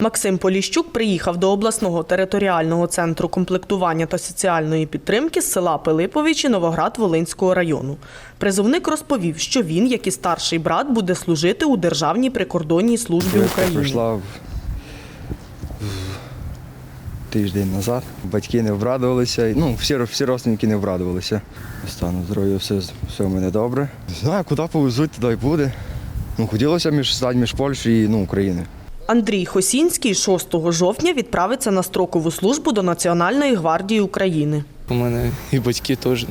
Максим Поліщук приїхав до обласного територіального центру комплектування та соціальної підтримки з села Пилиповичі Новоград Волинського району. Призовник розповів, що він, як і старший брат, буде служити у Державній прикордонній службі України. в тиждень назад. Батьки не обрадувалися. Ну, всі, всі родственники не обрадувалися. Стану здоров'я, все, все в мене добре. Не знаю, куди повезуть, туди й буде. Ну, хотілося між стати між Польщею і ну, Україною. Андрій Хосінський 6 жовтня відправиться на строкову службу до Національної гвардії України. У мене і батьки теж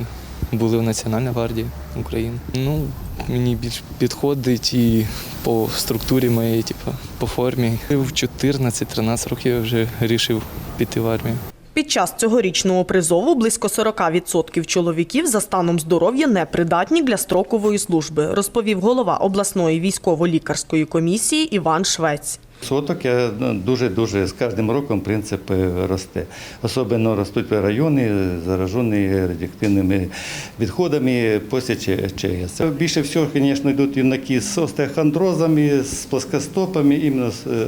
були в Національній гвардії України. Ну, мені більш підходить і по структурі моєї, типу, по формі. В 14-13 років я вже вирішив піти в армію. Під час цьогорічного призову близько 40% чоловіків за станом здоров'я непридатні для строкової служби, розповів голова обласної військово-лікарської комісії Іван Швець. Соток я ну, дуже-дуже з кожним роком принцип росте. Особливо ростуть райони, заражені радіоактивними відходами після ЧАЕС. Більше всього, звісно, йдуть юнаки з остеохондрозами, з плоскостопами, іменно е,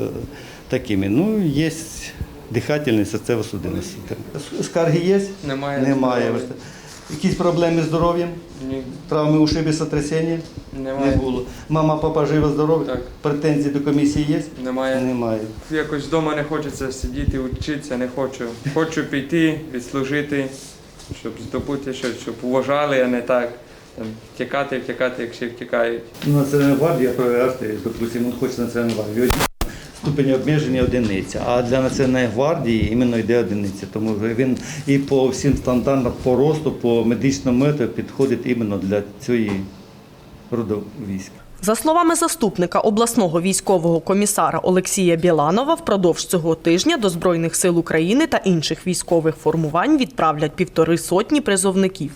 такими. Ну, є дихательні серцево-судинні системи. Скарги є? Немає. Немає. Якісь проблеми з здоров'ям? Ні, Травми ушиби, сотрясіння? немає. Не було. Мама, папа живо здорові? Так. Претензії до комісії є? Немає. Немає. Якось вдома не хочеться сидіти, вчитися не хочу. Хочу піти, відслужити, щоб здобути щось, щоб вважали, а не так. Там, втікати, втікати, як ще втікають. Ну, Національна гвардія провести, допустимо, він хоче Національну гвардію. Один Ступень обмеження одиниця, а для Національної гвардії іменно йде одиниця. Тому він і по всім стандартам по росту, по медичному методу підходить іменно для цієї роду військ. За словами заступника обласного військового комісара Олексія Біланова, впродовж цього тижня до Збройних сил України та інших військових формувань відправлять півтори сотні призовників.